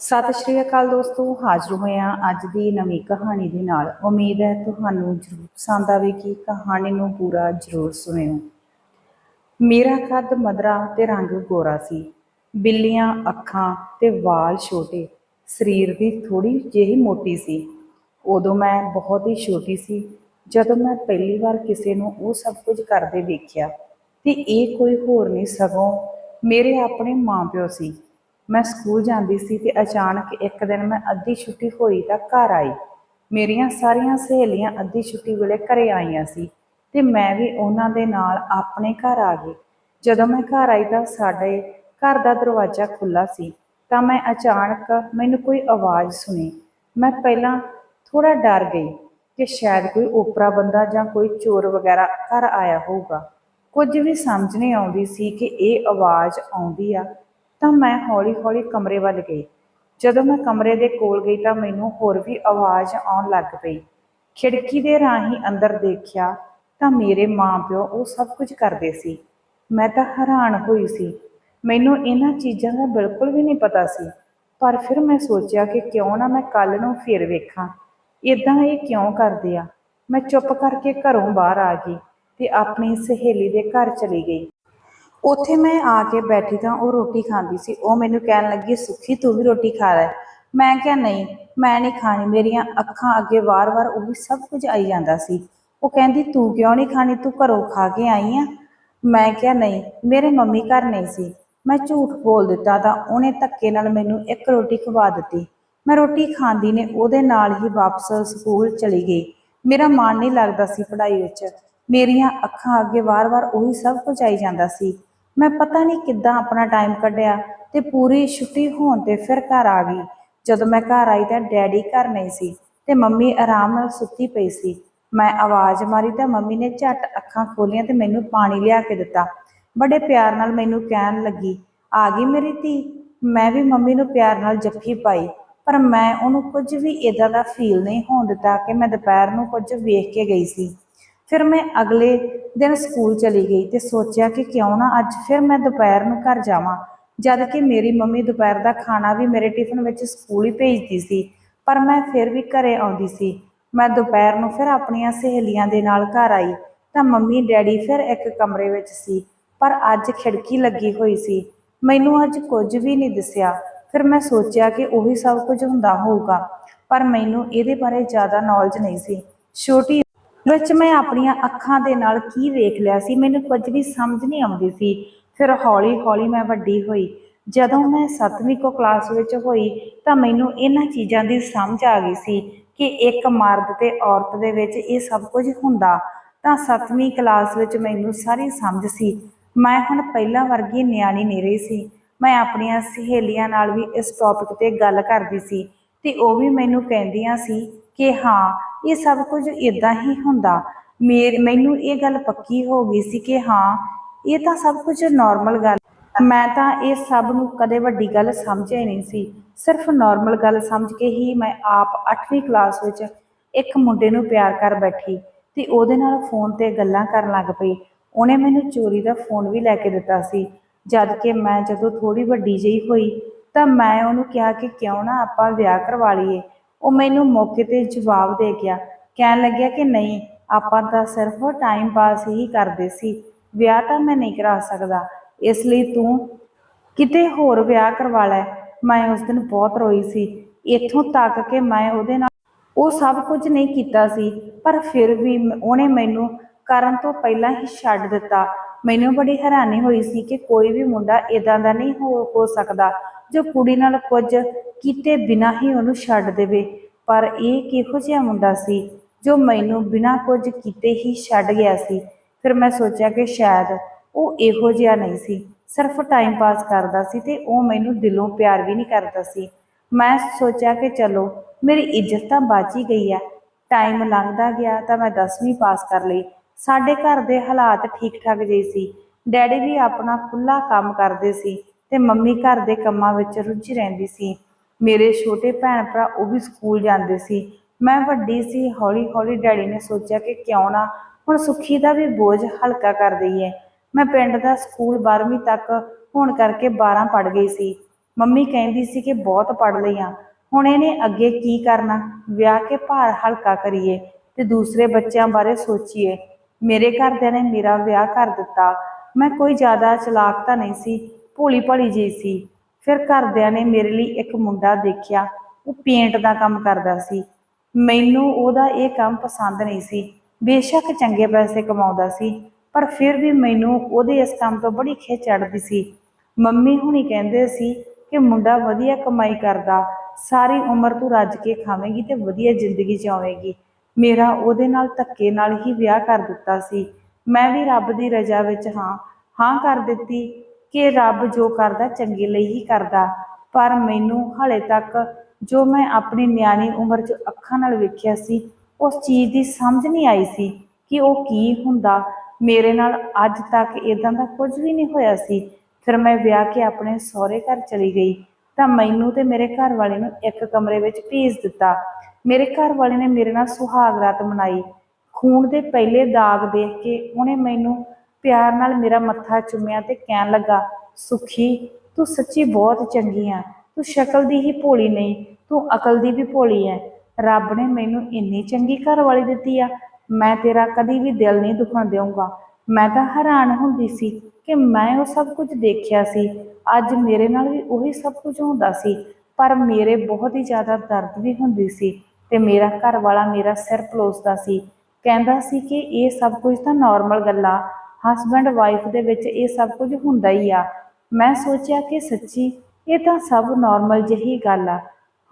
ਸਤਿ ਸ਼੍ਰੀ ਅਕਾਲ ਦੋਸਤੋ, ਹਾਜ਼ਰ ਹੋਏ ਹਾਂ ਅੱਜ ਦੀ ਨਵੀਂ ਕਹਾਣੀ ਦੇ ਨਾਲ। ਉਮੀਦ ਹੈ ਤੁਹਾਨੂੰ ਜ਼ਰੂਰ ਪਸੰਦ ਆਵੇਗੀ। ਕਹਾਣੀ ਨੂੰ ਪੂਰਾ ਜ਼ਰੂਰ ਸੁਣਿਓ। ਮੇਰਾ ਕੱਦ ਮਦਰਾ ਤੇ ਰੰਗ ਗੋਰਾ ਸੀ। ਬਿੱਲੀਆਂ, ਅੱਖਾਂ ਤੇ ਵਾਲ ਛੋਟੇ। ਸਰੀਰ ਦੀ ਥੋੜੀ ਜਿਹੀ ਮੋਟੀ ਸੀ। ਉਦੋਂ ਮੈਂ ਬਹੁਤ ਹੀ ਛੋਟੀ ਸੀ। ਜਦੋਂ ਮੈਂ ਪਹਿਲੀ ਵਾਰ ਕਿਸੇ ਨੂੰ ਉਹ ਸਭ ਕੁਝ ਕਰਦੇ ਵੇਖਿਆ, ਤੇ ਇਹ ਕੋਈ ਹੋਰ ਨਹੀਂ ਸਗੋਂ ਮੇਰੇ ਆਪਣੇ ਮਾਂ ਪਿਓ ਸੀ। ਮੈਂ ਸਕੂਲ ਜਾਂਦੀ ਸੀ ਤੇ ਅਚਾਨਕ ਇੱਕ ਦਿਨ ਮੈਂ ਅੱਧੀ ਛੁੱਟੀ ਹੋਈ ਤਾਂ ਘਰ ਆਈ। ਮੇਰੀਆਂ ਸਾਰੀਆਂ ਸਹੇਲੀਆਂ ਅੱਧੀ ਛੁੱਟੀ ਵੇਲੇ ਘਰੇ ਆਈਆਂ ਸੀ ਤੇ ਮੈਂ ਵੀ ਉਹਨਾਂ ਦੇ ਨਾਲ ਆਪਣੇ ਘਰ ਆ ਗਈ। ਜਦੋਂ ਮੈਂ ਘਰ ਆਈ ਤਾਂ ਸਾਡੇ ਘਰ ਦਾ ਦਰਵਾਜ਼ਾ ਖੁੱਲਾ ਸੀ ਤਾਂ ਮੈਂ ਅਚਾਨਕ ਮੈਨੂੰ ਕੋਈ ਆਵਾਜ਼ ਸੁਣੀ। ਮੈਂ ਪਹਿਲਾਂ ਥੋੜਾ ਡਰ ਗਈ ਕਿ ਸ਼ਾਇਦ ਕੋਈ ਓਪਰਾ ਬੰਦਾ ਜਾਂ ਕੋਈ ਚੋਰ ਵਗੈਰਾ ਘਰ ਆਇਆ ਹੋਊਗਾ। ਕੁਝ ਵੀ ਸਮਝ ਨਹੀਂ ਆਉਂਦੀ ਸੀ ਕਿ ਇਹ ਆਵਾਜ਼ ਆਉਂਦੀ ਆ ਤਾਂ ਮੈਂ ਹੌਲੀ-ਹੌਲੀ ਕਮਰੇ ਵੱਲ ਗਈ। ਜਦੋਂ ਮੈਂ ਕਮਰੇ ਦੇ ਕੋਲ ਗਈ ਤਾਂ ਮੈਨੂੰ ਹੋਰ ਵੀ ਆਵਾਜ਼ ਆਉਣ ਲੱਗ ਪਈ। ਖਿੜਕੀ ਦੇ ਰਾਹੀਂ ਅੰਦਰ ਦੇਖਿਆ ਤਾਂ ਮੇਰੇ ਮਾਂ ਪਿਓ ਉਹ ਸਭ ਕੁਝ ਕਰਦੇ ਸੀ। ਮੈਂ ਤਾਂ ਹੈਰਾਨ ਹੋਈ ਸੀ। ਮੈਨੂੰ ਇਹਨਾਂ ਚੀਜ਼ਾਂ ਦਾ ਬਿਲਕੁਲ ਵੀ ਨਹੀਂ ਪਤਾ ਸੀ। ਪਰ ਫਿਰ ਮੈਂ ਸੋਚਿਆ ਕਿ ਕਿਉਂ ਨਾ ਮੈਂ ਕੱਲ ਨੂੰ ਫਿਰ ਵੇਖਾਂ। ਇਦਾਂ ਇਹ ਕਿਉਂ ਕਰਦੇ ਆ? ਮੈਂ ਚੁੱਪ ਕਰਕੇ ਘਰੋਂ ਬਾਹਰ ਆ ਗਈ ਤੇ ਆਪਣੀ ਸਹੇਲੀ ਦੇ ਘਰ ਚਲੀ ਗਈ। ਉੱਥੇ ਮੈਂ ਆ ਕੇ ਬੈਠੀ ਤਾਂ ਉਹ ਰੋਟੀ ਖਾਂਦੀ ਸੀ। ਉਹ ਮੈਨੂੰ ਕਹਿਣ ਲੱਗੀ, ਸੁਖੀ, ਤੂੰ ਵੀ ਰੋਟੀ ਖਾ ਲੈ। ਮੈਂ ਕਿਹਾ, ਨਹੀਂ, ਮੈਂ ਨਹੀਂ ਖਾਣੀ। ਮੇਰੀਆਂ ਅੱਖਾਂ ਅੱਗੇ ਵਾਰ-ਵਾਰ ਉਹੀ ਸਭ ਕੁਝ ਆਈ ਜਾਂਦਾ ਸੀ। ਉਹ ਕਹਿੰਦੀ, ਤੂੰ ਕਿਉਂ ਨਹੀਂ ਖਾਣੀ? ਤੂੰ ਘਰੋਂ ਖਾ ਕੇ ਆਈ ਆ। ਮੈਂ ਕਿਹਾ, ਨਹੀਂ, ਮੇਰੇ ਮੰਮੀ ਘਰ ਨਹੀਂ ਸੀ। ਮੈਂ ਝੂਠ ਬੋਲ ਦਿੱਤਾ ਤਾਂ ਉਹਨੇ ਧੱਕੇ ਨਾਲ ਮੈਨੂੰ ਇੱਕ ਰੋਟੀ ਖਵਾ ਦਿੱਤੀ। ਮੈਂ ਰੋਟੀ ਖਾਂਦੀ ਨੇ, ਉਹਦੇ ਨਾਲ ਹੀ ਵਾਪਸ ਸਕੂਲ ਚਲੀ ਗਈ। ਮੇਰਾ ਮਨ ਨਹੀਂ ਲੱਗਦਾ ਸੀ ਪੜ੍ਹਾਈ ਵਿੱਚ। ਮੇਰੀਆਂ ਅੱਖਾਂ ਅੱਗੇ ਵਾਰ-ਵਾਰ ਉਹੀ ਸਭ ਕੁਝ ਆਈ ਜਾਂਦਾ ਸੀ। ਮੈਂ ਪਤਾ ਨਹੀਂ ਕਿੱਦਾਂ ਆਪਣਾ ਟਾਈਮ ਕੱਢਿਆ ਤੇ ਪੂਰੀ ਛੁੱਟੀ ਹੋਣ ਤੇ ਫਿਰ ਘਰ ਆ ਗਈ। ਜਦੋਂ ਮੈਂ ਘਰ ਆਈ ਤਾਂ ਡੈਡੀ ਘਰ ਨਹੀਂ ਸੀ ਤੇ ਮੰਮੀ ਆਰਾਮ ਨਾਲ ਸੁੱਤੀ ਪਈ ਸੀ। ਮੈਂ ਆਵਾਜ਼ ਮਾਰੀ ਤਾਂ ਮੰਮੀ ਨੇ ਝੱਟ ਅੱਖਾਂ ਖੋਲੀਆਂ ਤੇ ਮੈਨੂੰ ਪਾਣੀ ਲਿਆ ਕੇ ਦਿੱਤਾ। ਬੜੇ ਪਿਆਰ ਨਾਲ ਮੈਨੂੰ ਕਹਿਣ ਲੱਗੀ, ਆ ਗਈ ਮੇਰੀ ਧੀ। ਮੈਂ ਵੀ ਮੰਮੀ ਨੂੰ ਪਿਆਰ ਨਾਲ ਜੱਫੀ ਪਾਈ, ਪਰ ਮੈਂ ਉਹਨੂੰ ਕੁਝ ਵੀ ਇਦਾਂ ਦਾ ਫੀਲ ਨਹੀਂ ਹੋਣ ਦਿੱਤਾ ਕਿ ਮੈਂ ਦੁਪਹਿਰ ਨੂੰ ਕੁਝ ਵੇਖ ਕੇ ਗਈ ਸੀ। ਫਿਰ ਮੈਂ ਅਗਲੇ ਦਿਨ ਸਕੂਲ ਚਲੀ ਗਈ ਤੇ ਸੋਚਿਆ ਕਿ ਕਿਉਂ ਨਾ ਅੱਜ ਫਿਰ ਮੈਂ ਦੁਪਹਿਰ ਨੂੰ ਘਰ ਜਾਵਾਂ। ਜਦ ਕਿ ਮੇਰੀ ਮੰਮੀ ਦੁਪਹਿਰ ਦਾ ਖਾਣਾ ਵੀ ਮੇਰੇ ਟਿਫਨ ਵਿੱਚ ਸਕੂਲ ਹੀ ਭੇਜਦੀ ਸੀ, ਪਰ ਮੈਂ ਫਿਰ ਵੀ ਘਰੇ ਆਉਂਦੀ ਸੀ। ਮੈਂ ਦੁਪਹਿਰ ਨੂੰ ਫਿਰ ਆਪਣੀਆਂ ਸਹੇਲੀਆਂ ਦੇ ਨਾਲ ਘਰ ਆਈ ਤਾਂ ਮੰਮੀ, ਡੈਡੀ ਫਿਰ ਇੱਕ ਕਮਰੇ ਵਿੱਚ ਸੀ, ਪਰ ਅੱਜ ਖਿੜਕੀ ਲੱਗੀ ਹੋਈ ਸੀ। ਮੈਨੂੰ ਅੱਜ ਕੁਝ ਵੀ ਨਹੀਂ ਦਿਸਿਆ। ਫਿਰ ਮੈਂ ਸੋਚਿਆ ਕਿ ਉਹੀ ਸਭ ਕੁਝ ਹੁੰਦਾ ਹੋਊਗਾ, ਪਰ ਮੈਨੂੰ ਇਹਦੇ ਬਾਰੇ ਜ਼ਿਆਦਾ ਨੌਲੇਜ ਨਹੀਂ ਸੀ। ਛੋਟੀ ਵਿੱਚ ਮੈਂ ਆਪਣੀਆਂ ਅੱਖਾਂ ਦੇ ਨਾਲ ਕੀ ਵੇਖ ਲਿਆ ਸੀ, ਮੈਨੂੰ ਕੁਝ ਵੀ ਸਮਝ ਨਹੀਂ ਆਉਂਦੀ ਸੀ। ਫਿਰ ਹੌਲੀ-ਹੌਲੀ ਮੈਂ ਵੱਡੀ ਹੋਈ। ਜਦੋਂ ਮੈਂ 7ਵੀਂ ਕੋ ਕਲਾਸ ਵਿੱਚ ਹੋਈ ਤਾਂ ਮੈਨੂੰ ਇਹਨਾਂ ਚੀਜ਼ਾਂ ਦੀ ਸਮਝ ਆ ਗਈ ਸੀ ਕਿ ਇੱਕ ਮਰਦ ਤੇ ਔਰਤ ਦੇ ਵਿੱਚ ਇਹ ਸਭ ਕੁਝ ਹੁੰਦਾ। ਤਾਂ 7ਵੀਂ ਕਲਾਸ ਵਿੱਚ ਮੈਨੂੰ ਸਾਰੀ ਸਮਝ ਸੀ। ਮੈਂ ਹੁਣ ਪਹਿਲਾਂ ਵਰਗੀ ਨਿਆਣੀ ਨਹੀਂ ਰਹੀ ਸੀ। ਮੈਂ ਆਪਣੀਆਂ ਸਹੇਲੀਆਂ ਨਾਲ ਵੀ ਇਸ ਟੌਪਿਕ ਤੇ ਗੱਲ ਕਰਦੀ ਸੀ ਤੇ ਉਹ ਵੀ ਮੈਨੂੰ ਕਹਿੰਦੀਆਂ ਸੀ ਕਿ ਹਾਂ ਇਹ ਸਭ ਕੁਝ ਇਦਾਂ ਹੀ ਹੁੰਦਾ। ਮੇਰ, ਮੈਨੂੰ ਇਹ ਗੱਲ ਪੱਕੀ ਹੋ ਗਈ ਸੀ ਕਿ ਹਾਂ, ਇਹ ਤਾਂ ਸਭ ਕੁਝ ਨਾਰਮਲ ਗੱਲ ਮੈਂ ਤਾਂ ਇਹ ਸਭ ਨੂੰ ਕਦੇ ਵੱਡੀ ਗੱਲ ਸਮਝਿਆ ਹੀ ਨਹੀਂ ਸੀ। ਸਿਰਫ ਨਾਰਮਲ ਗੱਲ ਸਮਝ ਕੇ ਹੀ ਮੈਂ ਆਪ 8ਵੀਂ ਕਲਾਸ ਵਿੱਚ ਇੱਕ ਮੁੰਡੇ ਨੂੰ ਪਿਆਰ ਕਰ ਬੈਠੀ ਤੇ ਉਹਦੇ ਨਾਲ ਫੋਨ ਤੇ ਗੱਲਾਂ ਕਰਨ ਲੱਗ ਪਈ। ਉਹਨੇ ਮੈਨੂੰ ਚੋਰੀ ਦਾ ਫੋਨ ਵੀ ਲੈ ਕੇ ਦਿੱਤਾ ਸੀ। ਜਦ ਕਿ ਮੈਂ ਜਦੋਂ ਥੋੜੀ ਵੱਡੀ ਜਿਹੀ ਹੋਈ ਤਾਂ ਮੈਂ ਉਹਨੂੰ ਕਿਹਾ ਕਿ ਕਿਉਂ ਨਾ ਆਪਾਂ ਵਿਆਹ ਕਰਵਾ ਲਈਏ। ਉਹ ਮੈਨੂੰ ਮੌਕੇ ਤੇ ਜਵਾਬ ਦੇ ਗਿਆ। ਕਹਿਣ ਲੱਗਿਆ ਕਿ ਨਹੀਂ, ਆਪਾਂ ਤਾਂ ਸਿਰਫ ਟਾਈਮ ਪਾਸ ਹੀ ਕਰਦੇ ਸੀ। ਵਿਆਹ ਤਾਂ ਮੈਂ ਨਹੀਂ ਕਰਾ ਸਕਦਾ। ਇਸ ਲਈ ਤੂੰ ਕਿਤੇ ਹੋਰ ਵਿਆਹ ਕਰਵਾ ਲੈ। ਮੈਂ ਉਸ ਦਿਨ ਬਹੁਤ ਰੋਈ ਸੀ। ਇੱਥੋਂ ਤੱਕ ਕਿ ਮੈਂ ਉਹਦੇ ਨਾਲ ਉਹ ਸਭ ਕੁਝ ਨਹੀਂ ਕੀਤਾ ਸੀ, ਪਰ ਫਿਰ ਵੀ ਉਹਨੇ ਮੈਨੂੰ ਕਰਨ ਤੋਂ ਪਹਿਲਾਂ ਹੀ ਛੱਡ ਦਿੱਤਾ। ਮੈਨੂੰ ਬੜੀ ਹੈਰਾਨੀ ਹੋਈ ਸੀ ਕਿ ਕੋਈ ਵੀ ਮੁੰਡਾ ਇਦਾਂ ਦਾ ਨਹੀਂ ਹੋ ਹੋ ਸਕਦਾ। ਜੋ ਕੁੜੀ ਨਾਲ ਕੁਝ ਕੀਤੇ ਬਿਨਾਂ ਹੀ ਉਹਨੂੰ ਛੱਡ ਦੇਵੇ। ਪਰ ਇਹ ਕਿਹੋ ਜਿਹਾ ਮੁੰਡਾ ਸੀ ਜੋ ਮੈਨੂੰ ਬਿਨਾਂ ਕੁਝ ਕੀਤੇ ਹੀ ਛੱਡ ਗਿਆ ਸੀ? ਫਿਰ ਮੈਂ ਸੋਚਿਆ ਕਿ ਸ਼ਾਇਦ ਉਹ ਇਹੋ ਜਿਹਾ ਨਹੀਂ ਸੀ। ਸਿਰਫ ਟਾਈਮ ਪਾਸ ਕਰਦਾ ਸੀ ਤੇ ਉਹ ਮੈਨੂੰ ਦਿਲੋਂ ਪਿਆਰ ਵੀ ਨਹੀਂ ਕਰਦਾ ਸੀ। ਮੈਂ ਸੋਚਿਆ ਕਿ ਚਲੋ, ਮੇਰੀ ਇੱਜ਼ਤ ਤਾਂ ਬਚ ਹੀ ਗਈ ਹੈ ਟਾਈਮ ਲੰਘਦਾ ਗਿਆ ਤਾਂ ਮੈਂ 10ਵੀਂ ਪਾਸ ਕਰ ਲਈ। ਸਾਡੇ ਘਰ ਦੇ ਹਾਲਾਤ ਠੀਕ ਠਾਕ ਜਿਹੇ ਸੀ। ਡੈਡੀ ਵੀ ਆਪਣਾ ਖੁੱਲਾ ਕੰਮ ਕਰਦੇ ਸੀ। ਤੇ ਮੰਮੀ ਘਰ ਦੇ ਕੰਮਾਂ ਵਿੱਚ ਰੁੱਝੀ ਰਹਿੰਦੀ ਸੀ। ਮੇਰੇ ਛੋਟੇ ਭੈਣ ਭਰਾ ਉਹ ਵੀ ਸਕੂਲ ਜਾਂਦੇ ਸੀ। ਮੈਂ ਵੱਡੀ ਸੀ, ਹੌਲੀ ਹੌਲੀ ਡੈਡੀ ਨੇ ਸੋਚਿਆ ਕਿ ਕਿਉਂ ਨਾ ਹੁਣ ਸੁੱਖੀ ਦਾ ਵੀ ਬੋਝ ਹਲਕਾ ਕਰ ਦਈਏ। ਮੈਂ ਪਿੰਡ ਦਾ ਸਕੂਲ 12ਵੀਂ ਤੱਕ ਹੋਣ ਕਰਕੇ 12 ਪੜ ਗਈ ਸੀ। ਮੰਮੀ ਕਹਿੰਦੀ ਸੀ ਕਿ ਬਹੁਤ ਪੜ੍ਹ ਲਈਆਂ ਹੁਣ ਇਹਨੇ ਅੱਗੇ ਕੀ ਕਰਨਾ? ਵਿਆਹ ਕੇ ਭਾਰ ਹਲਕਾ ਕਰੀਏ ਤੇ ਦੂਸਰੇ ਬੱਚਿਆਂ ਬਾਰੇ ਸੋਚੀਏ। ਮੇਰੇ ਘਰਦਿਆਂ ਨੇ ਮੇਰਾ ਵਿਆਹ ਕਰ ਦਿੱਤਾ। ਮੈਂ ਕੋਈ ਜ਼ਿਆਦਾ ਚਲਾਕ ਤਾਂ ਨਹੀਂ ਸੀ। ਭੋਲੀ ਭਾਲੀ ਜੀ ਸੀ। ਫਿਰ ਘਰਦਿਆਂ ਨੇ ਮੇਰੇ ਲਈ ਇੱਕ ਮੁੰਡਾ ਦੇਖਿਆ। ਉਹ ਪੇਂਟ ਦਾ ਕੰਮ ਕਰਦਾ ਸੀ। ਮੈਨੂੰ ਉਹਦਾ ਇਹ ਕੰਮ ਪਸੰਦ ਨਹੀਂ ਸੀ। ਬੇਸ਼ੱਕ ਚੰਗੇ ਪੈਸੇ ਕਮਾਉਂਦਾ ਸੀ, ਪਰ ਫਿਰ ਵੀ ਮੈਨੂੰ ਉਹਦੇ ਇਸ ਕੰਮ ਤੋਂ ਬੜੀ ਖਿੱਚ ਚੜ੍ਹਦੀ ਸੀ। ਮੰਮੀ ਹੁਣੀ ਕਹਿੰਦੇ ਸੀ ਕਿ ਮੁੰਡਾ ਵਧੀਆ ਕਮਾਈ ਕਰਦਾ, ਸਾਰੀ ਉਮਰ ਤੂੰ ਰੱਜ ਕੇ ਖਾਵੇਂਗੀ ਤੇ ਵਧੀਆ ਜ਼ਿੰਦਗੀ ਜਿਉਵੇਂਗੀ ਮੇਰਾ ਉਹਦੇ ਨਾਲ ਧੱਕੇ ਨਾਲ ਹੀ ਵਿਆਹ ਕਰ ਦਿੱਤਾ ਸੀ। ਮੈਂ ਵੀ ਰੱਬ ਦੀ ਰਜ਼ਾ ਵਿੱਚ ਹਾਂ। ਹਾਂ ਕਰ ਦਿੱਤੀ। ਕਿ ਰੱਬ ਜੋ ਕਰਦਾ ਚੰਗੇ ਲਈ ਹੀ ਕਰਦਾ। ਪਰ ਮੈਨੂੰ ਹਲੇ ਤੱਕ ਜੋ ਮੈਂ ਆਪਣੀ ਨਿਆਣੀ ਉਮਰ 'ਚ ਅੱਖਾਂ ਨਾਲ ਵੇਖਿਆ ਸੀ, ਉਸ ਚੀਜ਼ ਦੀ ਸਮਝ ਨਹੀਂ ਆਈ ਸੀ ਕਿ ਉਹ ਕੀ ਹੁੰਦਾ। ਮੇਰੇ ਨਾਲ ਅੱਜ ਤੱਕ ਇਦਾਂ ਦਾ ਕੁਝ ਵੀ ਨਹੀਂ ਹੋਇਆ ਸੀ। ਫਿਰ ਮੈਂ ਵਿਆਹ ਕੇ ਆਪਣੇ ਸਹੁਰੇ ਘਰ ਚਲੀ ਗਈ ਤਾਂ ਮੈਨੂੰ ਤੇ ਮੇਰੇ ਘਰ ਵਾਲੇ ਨੂੰ ਇੱਕ ਕਮਰੇ ਵਿੱਚ ਭੇਜ ਦਿੱਤਾ। ਮੇਰੇ ਘਰ ਵਾਲੇ ਨੇ ਮੇਰੇ ਨਾਲ ਸੁਹਾਗ ਰਾਤ ਮਨਾਈ। ਖੂਨ ਦੇ ਪਹਿਲੇ ਦਾਗ ਦੇਖ ਕੇ ਉਹਨੇ ਮੈਨੂੰ ਪਿਆਰ ਨਾਲ ਮੇਰਾ ਮੱਥਾ ਚੁੰਮਿਆ ਤੇ ਕਹਿਣ ਲੱਗਾ, ਸੁਖੀ, ਤੂੰ ਸੱਚੀ ਬਹੁਤ ਚੰਗੀ ਆ। ਤੂੰ ਸ਼ਕਲ ਦੀ ਹੀ ਭੋਲੀ ਨਹੀਂ, ਤੂੰ ਅਕਲ ਦੀ ਵੀ ਭੋਲੀ ਐ। ਰੱਬ ਨੇ ਮੈਨੂੰ ਇੰਨੀ ਚੰਗੀ ਘਰ ਵਾਲੀ ਦਿੱਤੀ ਆ। ਮੈਂ ਤੇਰਾ ਕਦੀ ਵੀ ਦਿਲ ਨਹੀਂ ਦੁਖਣ ਦੇਵਾਂਗਾ ਮੈਂ ਤਾਂ ਹੈਰਾਨ ਹੁੰਦੀ ਸੀ ਕਿ ਮੈਂ ਉਹ ਸਭ ਕੁਝ ਦੇਖਿਆ ਸੀ। ਅੱਜ ਮੇਰੇ ਨਾਲ ਵੀ ਉਹੀ ਸਭ ਕੁਝ ਹੁੰਦਾ ਸੀ, ਪਰ ਮੇਰੇ ਬਹੁਤ ਹੀ ਜ਼ਿਆਦਾ ਦਰਦ ਵੀ ਹੁੰਦੀ ਸੀ ਤੇ ਮੇਰਾ ਘਰ ਵਾਲਾ ਮੇਰਾ ਸਿਰ ਪਲੋਸਦਾ ਸੀ। ਕਹਿੰਦਾ ਸੀ ਕਿ ਇਹ ਸਭ ਕੁਝ ਤਾਂ ਨਾਰਮਲ ਗੱਲਾਂ ਹਸਬੈਂਡ ਵਾਈਫ ਦੇ ਵਿੱਚ ਇਹ ਸਭ ਕੁਝ ਹੁੰਦਾ ਹੀ ਆ। ਮੈਂ ਸੋਚਿਆ ਕਿ ਸੱਚੀ ਇਹ ਤਾਂ ਸਭ ਨਾਰਮਲ ਜਿਹੀ ਗੱਲ ਆ।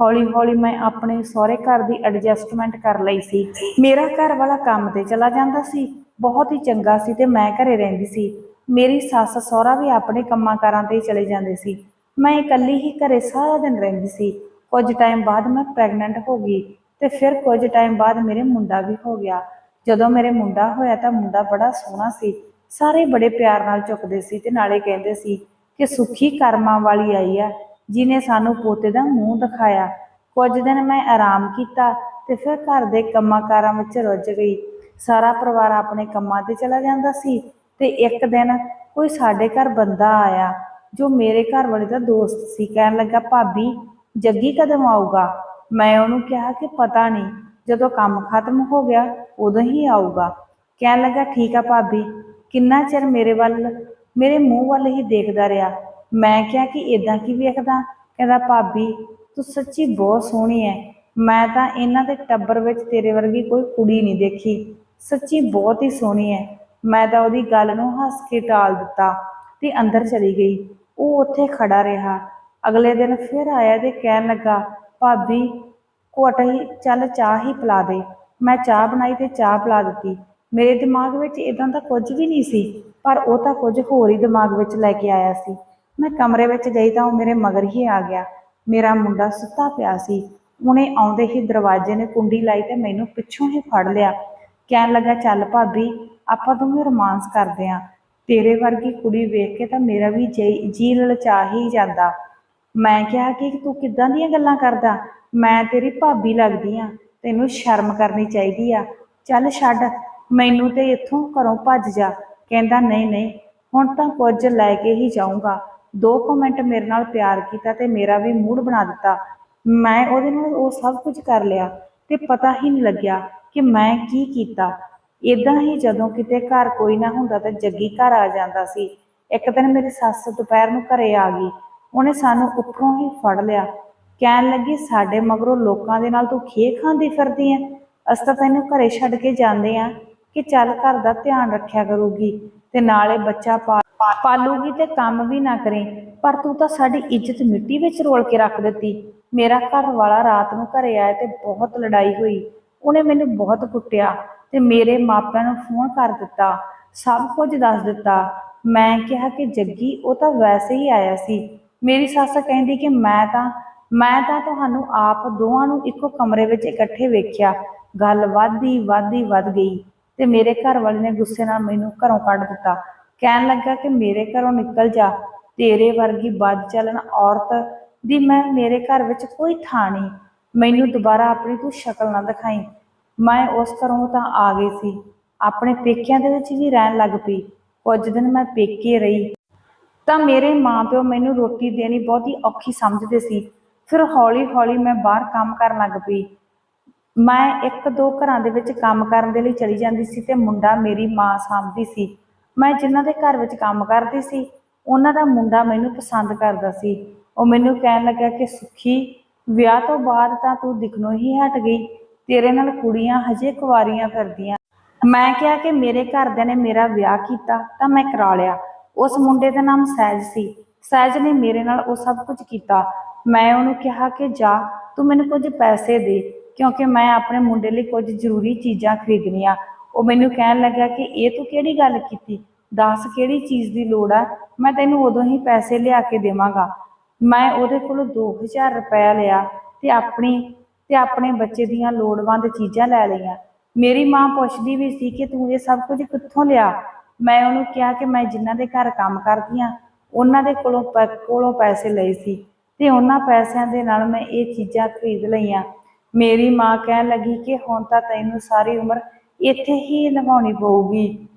ਹੌਲੀ ਹੌਲੀ ਮੈਂ ਆਪਣੇ ਸਹੁਰੇ ਘਰ ਦੀ ਐਡਜਸਟਮੈਂਟ ਕਰ ਲਈ ਸੀ। ਮੇਰਾ ਘਰ ਵਾਲਾ ਕੰਮ ਤੇ ਚਲਾ ਜਾਂਦਾ ਸੀ। ਬਹੁਤ ਹੀ ਚੰਗਾ ਸੀ ਤੇ ਮੈਂ ਘਰੇ ਰਹਿੰਦੀ ਸੀ। ਮੇਰੀ ਸੱਸ ਸਹੁਰਾ ਵੀ ਆਪਣੇ ਕੰਮਾਂ ਕਾਰਾਂ ਤੇ ਚਲੇ ਜਾਂਦੇ ਸੀ। ਮੈਂ ਇਕੱਲੀ ਹੀ ਘਰੇ ਸਾਰਾ ਦਿਨ ਰਹਿੰਦੀ ਸੀ। ਕੁਝ ਟਾਈਮ ਬਾਅਦ ਮੈਂ ਪ੍ਰੈਗਨੈਂਟ ਹੋ ਗਈ ਤੇ ਫਿਰ ਕੁਝ ਟਾਈਮ ਬਾਅਦ ਮੇਰੇ ਮੁੰਡਾ ਵੀ ਹੋ ਗਿਆ। ਜਦੋਂ ਮੇਰੇ ਮੁੰਡਾ ਹੋਇਆ ਤਾਂ ਮੁੰਡਾ ਬੜਾ ਸੋਹਣਾ ਸੀ। ਸਾਰੇ ਬੜੇ ਪਿਆਰ ਨਾਲ ਝੁਕਦੇ ਸੀ ਤੇ ਨਾਲੇ ਕਹਿੰਦੇ ਸੀ ਕਿ ਸੁਖੀ ਕਰਮਾਂ ਵਾਲੀ ਆਈ ਆ, ਜਿਨੇ ਸਾਨੂੰ ਪੋਤੇ ਦਾ ਮੂੰਹ ਦਿਖਾਇਆ। ਕੁਝ ਦਿਨ ਮੈਂ ਆਰਾਮ ਕੀਤਾ ਤੇ ਫਿਰ ਘਰ ਦੇ ਕੰਮਾਂ ਕਾਰਾਂ ਵਿੱਚ ਰੁੱਝ ਗਈ। ਸਾਰਾ ਪਰਿਵਾਰ ਆਪਣੇ ਕੰਮਾਂ ਤੇ ਚਲਾ ਜਾਂਦਾ ਸੀ ਤੇ ਇੱਕ ਦਿਨ ਕੋਈ ਸਾਡੇ ਘਰ ਬੰਦਾ ਆਇਆ, ਜੋ ਮੇਰੇ ਘਰ ਵਾਲੇ ਦਾ ਦੋਸਤ ਸੀ। ਕਹਿਣ ਲੱਗਾ, ਭਾਬੀ, ਜੱਗੀ ਕਦੋਂ ਆਊਗਾ? ਮੈਂ ਉਹਨੂੰ ਕਿਹਾ ਕਿ ਪਤਾ ਨਹੀਂ, ਜਦੋਂ ਕੰਮ ਖਤਮ ਹੋ ਗਿਆ ਉਦੋਂ ਹੀ ਆਊਗਾ। ਕਹਿਣ ਲੱਗਾ, ਠੀਕ ਆ ਭਾਬੀ ਕਿੰਨਾ ਚਿਰ ਮੇਰੇ ਵੱਲ, ਮੇਰੇ ਮੂੰਹ ਵੱਲ ਹੀ ਦੇਖਦਾ ਰਿਹਾ। ਮੈਂ ਕਿਹਾ ਕਿ ਇਦਾਂ ਕੀ ਵੇਖਦਾ? ਕਹਿੰਦਾ, ਭਾਬੀ, ਤੂੰ ਸੱਚੀ ਬਹੁਤ ਸੋਹਣੀ ਐ। ਮੈਂ ਤਾਂ ਇਹਨਾਂ ਦੇ ਟੱਬਰ ਵਿੱਚ ਤੇਰੇ ਵਰਗੀ ਕੋਈ ਕੁੜੀ ਨਹੀਂ ਦੇਖੀ। ਸੱਚੀ ਬਹੁਤ ਹੀ ਸੋਹਣੀ ਐ। ਮੈਂ ਤਾਂ ਉਹਦੀ ਗੱਲ ਨੂੰ ਹੱਸ ਕੇ ਟਾਲ ਦਿੱਤਾ ਤੇ ਅੰਦਰ ਚਲੀ ਗਈ। ਉਹ ਉੱਥੇ ਖੜਾ ਰਿਹਾ। ਅਗਲੇ ਦਿਨ ਫਿਰ ਆਇਆ ਤੇ ਕਹਿਣ ਲੱਗਾ, ਭਾਬੀ, ਘੁੱਟ ਹੀ, ਚੱਲ ਚਾਹ ਹੀ ਪਿਲਾ ਦੇ। ਮੈਂ ਚਾਹ ਬਣਾਈ ਤੇ ਚਾਹ ਪਿਲਾ ਦਿੱਤੀ। ਮੇਰੇ ਦਿਮਾਗ ਵਿੱਚ ਇਦਾਂ ਦਾ ਕੁਝ ਵੀ ਨਹੀਂ ਸੀ, ਪਰ ਉਹ ਤਾਂ ਕੁਝ ਹੋਰ ਹੀ ਦਿਮਾਗ ਵਿੱਚ ਲੈ ਕੇ ਆਇਆ ਸੀ। ਮੈਂ ਕਮਰੇ ਵਿੱਚ ਗਈ ਤਾਂ ਉਹ ਮੇਰੇ ਮਗਰ ਹੀ ਆ ਗਿਆ। ਮੇਰਾ ਮੁੰਡਾ ਸੁੱਤਾ ਪਿਆ ਸੀ। ਉਹਨੇ ਆਉਂਦੇ ਹੀ ਦਰਵਾਜ਼ੇ ਨੇ ਕੁੰਡੀ ਲਾਈ ਤੇ ਮੈਨੂੰ ਪਿੱਛੋਂ ਹੀ ਫੜ ਲਿਆ। ਕਹਿਣ ਲੱਗਾ, ਚੱਲ ਭਾਬੀ, ਆਪਾਂ ਦੋਵੇਂ ਰੋਮਾਂਸ ਕਰਦੇ ਆਂ। ਤੇਰੇ ਵਰਗੀ ਕੁੜੀ ਵੇਖ ਕੇ ਤਾਂ ਮੇਰਾ ਵੀ ਜੀ ਜੀ ਲਲਚਾ ਹੀ ਜਾਂਦਾ। ਮੈਂ ਕਿਹਾ ਕਿ ਤੂੰ ਕਿੱਦਾਂ ਦੀਆਂ ਗੱਲਾਂ ਕਰਦਾ? ਮੈਂ ਤੇਰੀ ਭਾਬੀ ਲੱਗਦੀ ਆ। ਤੈਨੂੰ ਸ਼ਰਮ ਕਰਨੀ ਚਾਹੀਦੀ ਆ। ਚੱਲ ਛੱਡ ਮੈਨੂੰ ਤੇ ਇੱਥੋਂ ਘਰੋਂ ਭੱਜ ਜਾ। ਕਹਿੰਦਾ, ਨਹੀਂ ਨਹੀਂ, ਹੁਣ ਤਾਂ ਕੁਝ ਲੈ ਕੇ ਹੀ ਜਾਊਂਗਾ। ਦੋ ਕੁ ਮਿੰਟ ਮੇਰੇ ਨਾਲ ਪਿਆਰ ਕੀਤਾ ਤੇ ਮੇਰਾ ਵੀ ਮੂਡ ਬਣਾ ਦਿੱਤਾ। ਮੈਂ ਉਹਦੇ ਨਾਲ ਉਹ ਸਭ ਕੁਝ ਕਰ ਲਿਆ ਤੇ ਪਤਾ ਹੀ ਨਹੀਂ ਲੱਗਿਆ ਕਿ ਮੈਂ ਕੀ ਕੀਤਾ। ਇਦਾਂ ਹੀ ਜਦੋਂ ਕਿਤੇ ਘਰ ਕੋਈ ਨਾ ਹੁੰਦਾ ਤਾਂ ਜੱਗੀ ਘਰ ਆ ਜਾਂਦਾ ਸੀ। ਇੱਕ ਦਿਨ ਮੇਰੀ ਸੱਸ ਦੁਪਹਿਰ ਨੂੰ ਘਰੇ ਆ ਗਈ। ਉਹਨੇ ਸਾਨੂੰ ਉੱਪਰੋਂ ਹੀ ਫੜ ਲਿਆ। ਕਹਿਣ ਲੱਗੀ, ਸਾਡੇ ਮਗਰੋਂ ਲੋਕਾਂ ਦੇ ਨਾਲ ਤੂੰ ਖੇ ਖਾਂਦੀ ਫਿਰਦੀ ਐ। ਅਸੀਂ ਤਾਂ ਤੈਨੂੰ ਘਰੇ ਛੱਡ ਕੇ ਜਾਂਦੇ ਆ। ਕਿ ਚੱਲ ਘਰ ਦਾ ਧਿਆਨ ਰੱਖਿਆ ਕਰੂਗੀ ਤੇ ਨਾਲੇ ਬੱਚਾ ਪਾਲੂਗੀ ਤੇ ਕੰਮ ਵੀ ਨਾ ਕਰੇ। ਪਰ ਤੂੰ ਤਾਂ ਸਾਡੀ ਇੱਜ਼ਤ ਮਿੱਟੀ ਵਿੱਚ ਰੋਲ ਕੇ ਰੱਖ ਦਿੱਤੀ। ਮੇਰਾ ਘਰ ਵਾਲਾ ਰਾਤ ਨੂੰ ਘਰੇ ਆਇਆ ਤੇ ਬਹੁਤ ਲੜਾਈ ਹੋਈ। ਉਹਨੇ ਮੈਨੂੰ ਬਹੁਤ ਕੁੱਟਿਆ ਤੇ ਮੇਰੇ ਮਾਪਿਆਂ ਨੂੰ ਫੋਨ ਕਰ ਦਿੱਤਾ, ਸਭ ਕੁਝ ਦੱਸ ਦਿੱਤਾ। ਮੈਂ ਕਿਹਾ ਕਿ ਜੱਗੀ, ਉਹ ਤਾਂ ਵੈਸੇ ਹੀ ਆਇਆ ਸੀ। ਮੇਰੀ ਸੱਸ ਕਹਿੰਦੀ ਕਿ ਮੈਂ ਤਾਂ ਮੈਂ ਤਾਂ ਤੁਹਾਨੂੰ ਆਪ ਦੋਵਾਂ ਨੂੰ ਇੱਕੋ ਕਮਰੇ ਵਿੱਚ ਇਕੱਠੇ ਵੇਖਿਆ। ਗੱਲ ਵੱਧਦੀ ਵੱਧਦੀ ਵੱਧ ਗਈ। ਤੇ ਮੇਰੇ ਘਰ ਵਾਲੇ ਨੇ ਗੁੱਸੇ ਨਾਲ ਮੈਨੂੰ ਘਰੋਂ ਕੱਢ ਦਿੱਤਾ। ਕਹਿਣ ਲੱਗਾ ਕਿ ਮੇਰੇ ਘਰੋਂ ਨਿਕਲ ਜਾ। ਤੇਰੇ ਵਰਗੀ ਬਦ ਚੱਲਣ ਔਰਤ ਦੀ ਮੈਂ ਮੇਰੇ ਘਰ ਵਿੱਚ ਕੋਈ ਥਾਂ ਨਹੀਂ। ਮੈਨੂੰ ਦੁਬਾਰਾ ਆਪਣੀ ਤੂੰ ਸ਼ਕਲ ਨਾ ਦਿਖਾਈ। ਮੈਂ ਉਸ ਘਰੋਂ ਤਾਂ ਆ ਗਈ ਸੀ। ਆਪਣੇ ਪੇਕਿਆਂ ਦੇ ਵਿੱਚ ਵੀ ਰਹਿਣ ਲੱਗ ਪਈ। ਕੁਝ ਦਿਨ ਮੈਂ ਪੇਕੇ ਰਹੀ। ਤਾਂ ਮੇਰੇ ਮਾਪਿਓ ਮੈਨੂੰ ਰੋਟੀ ਦੇਣੀ ਬਹੁਤੀ ਔਖੀ ਸਮਝਦੇ ਸੀ। ਫਿਰ ਹੌਲੀ ਹੌਲੀ ਮੈਂ ਬਾਹਰ ਕੰਮ ਕਰਨ ਲੱਗ ਪਈ। ਮੈਂ ਇੱਕ ਦੋ ਘਰਾਂ ਦੇ ਵਿੱਚ ਕੰਮ ਕਰਨ ਦੇ ਲਈ ਚਲੀ ਜਾਂਦੀ ਸੀ ਤੇ ਮੁੰਡਾ ਮੇਰੀ ਮਾਂ ਸਾਂਭਦੀ ਸੀ। ਮੈਂ ਜਿਨ੍ਹਾਂ ਦੇ ਘਰ ਵਿੱਚ ਕੰਮ ਕਰਦੀ ਸੀ, ਉਹਨਾਂ ਦਾ ਮੁੰਡਾ ਮੈਨੂੰ ਪਸੰਦ ਕਰਦਾ ਸੀ। ਉਹ ਮੈਨੂੰ ਕਹਿਣ ਲੱਗਾ ਕਿ, ਸੁਖੀ, ਵਿਆਹ ਤੋਂ ਬਾਅਦ ਤਾਂ ਤੂੰ ਦਿਖਣੋਂ ਹੀ ਹਟ ਗਈ, ਤੇਰੇ ਨਾਲ ਕੁੜੀਆਂ ਹਜੇ ਕੁਵਾਰੀਆਂ ਫਿਰਦੀਆਂ। ਮੈਂ ਕਿਹਾ ਕਿ ਮੇਰੇ ਘਰਦਿਆਂ ਨੇ ਮੇਰਾ ਵਿਆਹ ਕੀਤਾ, ਤਾਂ ਮੈਂ ਕਰਾ ਲਿਆ। ਉਸ ਮੁੰਡੇ ਦਾ ਨਾਮ ਸਹਿਜ ਸੀ। ਸਹਿਜ ਨੇ ਮੇਰੇ ਨਾਲ ਉਹ ਸਭ ਕੁਝ ਕੀਤਾ। ਮੈਂ ਉਹਨੂੰ ਕਿਹਾ ਕਿ, ਜਾ, ਤੂੰ ਮੈਨੂੰ ਕੁਝ ਪੈਸੇ ਦੇ। ਕਿਉਂਕਿ ਮੈਂ ਆਪਣੇ ਮੁੰਡੇ ਲਈ ਕੁਝ ਜ਼ਰੂਰੀ ਚੀਜ਼ਾਂ ਖਰੀਦਣੀਆਂ। ਉਹ ਮੈਨੂੰ ਕਹਿਣ ਲੱਗਾ ਕਿ ਇਹ ਤੂੰ ਕਿਹੜੀ ਗੱਲ ਕੀਤੀ? ਦੱਸ ਕਿਹੜੀ ਚੀਜ਼ ਦੀ ਲੋੜ ਆ? ਮੈਂ ਤੈਨੂੰ ਉਦੋਂ ਹੀ ਪੈਸੇ ਲਿਆ ਕੇ ਦੇਵਾਂਗਾ। ਮੈਂ ਉਹਦੇ ਕੋਲੋਂ 2000 ਰੁਪਇਆ ਲਿਆ ਤੇ ਆਪਣੀ, ਤੇ ਆਪਣੇ ਬੱਚੇ ਦੀਆਂ ਲੋੜਵੰਦ ਚੀਜ਼ਾਂ ਲੈ ਲਈਆਂ। ਮੇਰੀ ਮਾਂ ਪੁੱਛਦੀ ਵੀ ਸੀ ਕਿ ਤੂੰ ਇਹ ਸਭ ਕੁਝ ਕਿੱਥੋਂ ਲਿਆ? ਮੈਂ ਉਹਨੂੰ ਕਿਹਾ ਕਿ ਮੈਂ ਜਿਨ੍ਹਾਂ ਦੇ ਘਰ ਕੰਮ ਕਰਦੀ ਆ, ਉਹਨਾਂ ਦੇ ਕੋਲੋਂ ਪ- ਕੋਲੋਂ ਪੈਸੇ ਲਏ ਸੀ। ਤੇ ਉਹਨਾਂ ਪੈਸਿਆਂ ਦੇ ਨਾਲ ਮੈਂ ਇਹ ਚੀਜ਼ਾਂ ਖਰੀਦ ਲਈਆਂ। ਮੇਰੀ ਮਾਂ ਕਹਿਣ ਲੱਗੀ ਕਿ ਹੁਣ ਤਾਂ ਤੈਨੂੰ ਸਾਰੀ ਉਮਰ ਇੱਥੇ ਹੀ ਲੰਘਾਉਣੀ ਪਊਗੀ।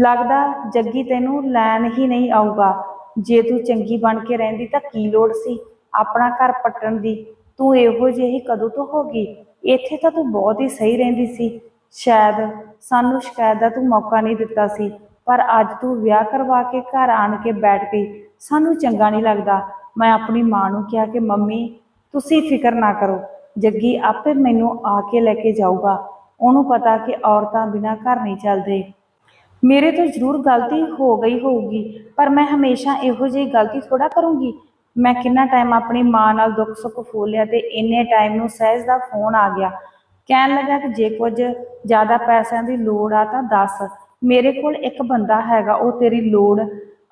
ਲੱਗਦਾ ਜੱਗੀ ਤੈਨੂੰ ਲੈਣ ਹੀ ਨਹੀਂ ਆਊਗਾ। ਜੇ ਤੂੰ ਚੰਗੀ ਬਣ ਕੇ ਰਹਿੰਦੀ ਤਾਂ ਕੀ ਲੋੜ ਸੀ? ਆਪਣਾ ਘਰ ਪੱਟਣ ਦੀ। ਤੂੰ ਇਹੋ ਜਿਹੀ ਕਦੋਂ ਤੋਂ ਹੋ ਗਈ? ਇੱਥੇ ਤਾਂ ਤੂੰ ਬਹੁਤ ਹੀ ਸਹੀ ਰਹਿੰਦੀ ਸੀ। ਸ਼ਾਇਦ ਸਾਨੂੰ ਸ਼ਿਕਾਇਤ ਦਾ ਤੂੰ ਮੌਕਾ ਨਹੀਂ ਦਿੱਤਾ ਸੀ। ਪਰ ਅੱਜ ਤੂੰ ਵਿਆਹ ਕਰਵਾ ਕੇ ਘਰ ਆਣ ਕੇ ਬੈਠ ਗਈ। ਸਾਨੂੰ ਚੰਗਾ ਨਹੀਂ ਲੱਗਦਾ। ਮੈਂ ਆਪਣੀ ਮਾਂ ਨੂੰ ਕਿਹਾ ਕਿ ਮੰਮੀ, ਤੁਸੀਂ ਫਿਕਰ ਨਾ ਕਰੋ। ਜੱਗੀ ਆਪੇ ਮੈਨੂੰ ਆ ਕੇ ਲੈ ਕੇ ਜਾਊਗਾ। ਉਹਨੂੰ ਪਤਾ ਕਿ ਔਰਤਾਂ ਬਿਨਾਂ ਘਰ ਨਹੀਂ ਚੱਲਦੇ। ਮੇਰੇ ਤੋਂ ਜ਼ਰੂਰ ਗਲਤੀ ਹੋ ਗਈ ਹੋਊਗੀ, ਪਰ ਮੈਂ ਹਮੇਸ਼ਾ ਇਹੋ ਜਿਹੀ ਗਲਤੀ ਥੋੜਾ ਕਰੂੰਗੀ। ਮੈਂ ਕਿੰਨਾ ਟਾਈਮ ਆਪਣੀ ਮਾਂ ਨਾਲ ਦੁੱਖ ਸੁੱਖ ਫੋਲਿਆ ਤੇ ਇੰਨੇ ਟਾਈਮ ਨੂੰ ਸਹਿਜ ਦਾ ਫੋਨ ਆ ਗਿਆ। ਕਹਿਣ ਲੱਗਾ ਕਿ ਜੇ ਕੁਝ ਜ਼ਿਆਦਾ ਪੈਸਿਆਂ ਦੀ ਲੋੜ ਆ ਤਾਂ ਦੱਸ। ਮੇਰੇ ਕੋਲ ਇੱਕ ਬੰਦਾ ਹੈਗਾ, ਉਹ ਤੇਰੀ ਲੋੜ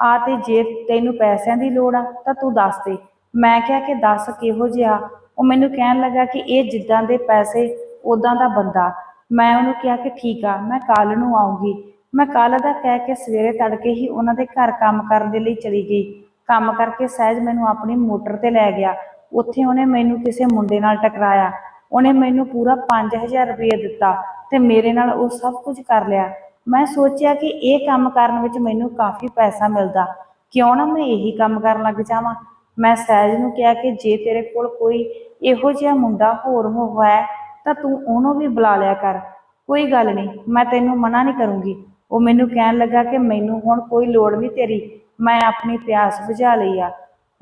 ਆ ਤੇ ਜੇ ਤੈਨੂੰ ਪੈਸਿਆਂ ਦੀ ਲੋੜ ਆ ਤਾਂ ਤੂੰ ਦੱਸ ਦੇ। ਮੈਂ ਕਿਹਾ ਕਿ ਦੱਸ ਕਿਹੋ ਜਿਹਾ? ਉਹ ਮੈਨੂੰ ਕਹਿਣ ਲੱਗਾ ਕਿ ਇਹ ਜਿੱਦਾਂ ਦੇ ਪੈਸੇ ਉਦਾਂ ਦਾ ਬੰਦਾ। ਮੈਂ ਉਹਨੂੰ ਕਿਹਾ ਕਿ ਠੀਕ ਆ, ਮੈਂ ਕੱਲ ਨੂੰ ਆਉਂਗੀ ਮੈਂ ਕੱਲ ਦਾ ਕਹਿ ਕੇ ਸਵੇਰੇ ਤੜਕੇ ਹੀ ਉਹਨਾਂ ਦੇ ਘਰ ਕੰਮ ਕਰਨ ਦੇ ਲਈ ਚਲੀ ਗਈ। ਕੰਮ ਕਰਕੇ ਸਹਿਜ ਮੈਨੂੰ ਆਪਣੀ ਮੋਟਰ ਤੇ ਲੈ ਗਿਆ। ਉੱਥੇ ਉਹਨੇ ਮੈਨੂੰ ਕਿਸੇ ਮੁੰਡੇ ਨਾਲ ਟਕਰਾਇਆ। ਉਹਨੇ ਮੈਨੂੰ ਪੂਰਾ 5000 ਰੁਪਏ ਦਿੱਤਾ ਤੇ ਮੇਰੇ ਨਾਲ ਉਹ ਸਭ ਕੁਝ ਕਰ ਲਿਆ। ਮੈਂ ਸੋਚਿਆ ਕਿ ਇਹ ਕੰਮ ਕਰਨ ਵਿੱਚ ਮੈਨੂੰ ਕਾਫੀ ਪੈਸਾ ਮਿਲਦਾ। ਕਿਉਂ ਨਾ ਮੈਂ ਇਹੀ ਕੰਮ ਕਰਨ ਲੱਗ ਜਾਵਾਂ? ਮੈਂ ਸਹਿਜ ਨੂੰ ਕਿਹਾ ਕਿ ਜੇ ਤੇਰੇ ਕੋਲ ਕੋਈ ਇਹੋ ਜਿਹਾ ਮੁੰਡਾ ਹੋਰ ਹੋਇਆ ਤਾਂ ਤੂੰ ਉਹਨੂੰ ਵੀ ਬੁਲਾ ਲਿਆ ਕਰ। ਕੋਈ ਗੱਲ ਨਹੀਂ, ਮੈਂ ਤੈਨੂੰ ਮਨਾ ਨਹੀਂ ਕਰੂੰਗੀ। ਉਹ ਮੈਨੂੰ ਕਹਿਣ ਲੱਗਾ ਕਿ ਮੈਨੂੰ ਹੁਣ ਕੋਈ ਲੋੜ ਨਹੀਂ ਤੇਰੀ, ਮੈਂ ਆਪਣੀ ਪਿਆਸ ਬੁਝਾ ਲਈ ਆ।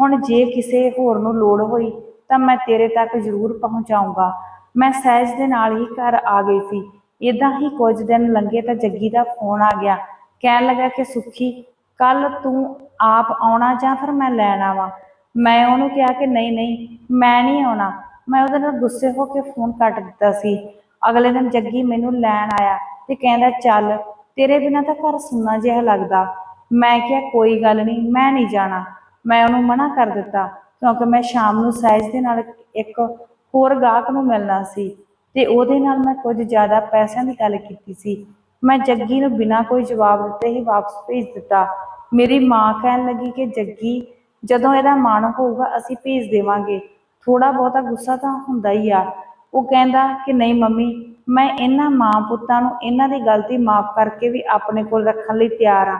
ਹੁਣ ਜੇ ਕਿਸੇ ਹੋਰ ਨੂੰ ਲੋੜ ਹੋਈ, ਤਾਂ ਮੈਂ ਤੇਰੇ ਤੱਕ ਜ਼ਰੂਰ ਪਹੁੰਚਾਊਂਗਾ। ਮੈਂ ਸਹਿਜ ਦੇ ਨਾਲ ਹੀ ਘਰ ਆ ਗਈ ਸੀ। ਇਦਾਂ ਹੀ ਕੁਝ ਦਿਨ ਲੰਘੇ ਤਾਂ ਜੱਗੀ ਦਾ ਫੋਨ ਆ ਗਿਆ। ਕਹਿਣ ਲੱਗਾ ਕਿ ਸੁਖੀ ਕੱਲ ਤੂੰ ਆਪ ਆਉਣਾ ਜਾਂ ਫਿਰ ਮੈਂ ਲੈਣ ਆਵਾਂ? ਮੈਂ ਉਹਨੂੰ ਕਿਹਾ ਕਿ ਨਹੀਂ ਨਹੀਂ, ਮੈਂ ਨਹੀਂ ਆਉਣਾ। ਮੈਂ ਉਹਦੇ ਨਾਲ ਗੁੱਸੇ ਹੋ ਕੇ ਫੋਨ ਕੱਟ ਦਿੱਤਾ ਸੀ। ਅਗਲੇ ਦਿਨ ਜੱਗੀ ਮੈਨੂੰ ਲੈਣ ਆਇਆ ਤੇ ਕਹਿੰਦਾ, ਚੱਲ, ਤੇਰੇ ਬਿਨਾਂ ਤਾਂ ਘਰ ਸੁੰਨਾ ਜਿਹਾ ਲੱਗਦਾ। ਮੈਂ ਕਿਹਾ, ਕੋਈ ਗੱਲ ਨਹੀਂ, ਮੈਂ ਨਹੀਂ ਜਾਣਾ। ਮੈਂ ਉਹਨੂੰ ਮਨਾ ਕਰ ਦਿੱਤਾ, ਕਿਉਂਕਿ ਮੈਂ ਸ਼ਾਮ ਨੂੰ ਸਹਿਜ ਦੇ ਨਾਲ ਇੱਕ ਹੋਰ ਗਾਹਕ ਨੂੰ ਮਿਲਣਾ ਸੀ ਤੇ ਉਹਦੇ ਨਾਲ ਮੈਂ ਕੁਝ ਜ਼ਿਆਦਾ ਪੈਸਿਆਂ ਦੀ ਗੱਲ ਕੀਤੀ ਸੀ। ਮੈਂ ਜੱਗੀ ਨੂੰ ਬਿਨਾਂ ਕੋਈ ਜਵਾਬ ਦਿੱਤੇ ਹੀ ਵਾਪਸ ਭੇਜ ਦਿੱਤਾ। ਮੇਰੀ ਮਾਂ ਕਹਿਣ ਲੱਗੀ ਕਿ ਜੱਗੀ ਜਦੋਂ ਇਹਦਾ ਮਨ ਹੋਊਗਾ, ਅਸੀਂ ਭੇਜ ਦੇਵਾਂਗੇ। ਥੋੜਾ ਬਹੁਤਾ ਗੁੱਸਾ ਤਾਂ ਹੁੰਦਾ ਹੀ ਆ। ਉਹ ਕਹਿੰਦਾ ਕਿ ਨਹੀਂ ਮੰਮੀ, ਮੈਂ ਇਹਨਾਂ ਮਾਂ ਪੁੱਤਾਂ ਨੂੰ ਇਹਨਾਂ ਦੀ ਗਲਤੀ ਮਾਫ ਕਰਕੇ ਵੀ ਆਪਣੇ ਕੋਲ ਰੱਖਣ ਲਈ ਤਿਆਰ ਆ,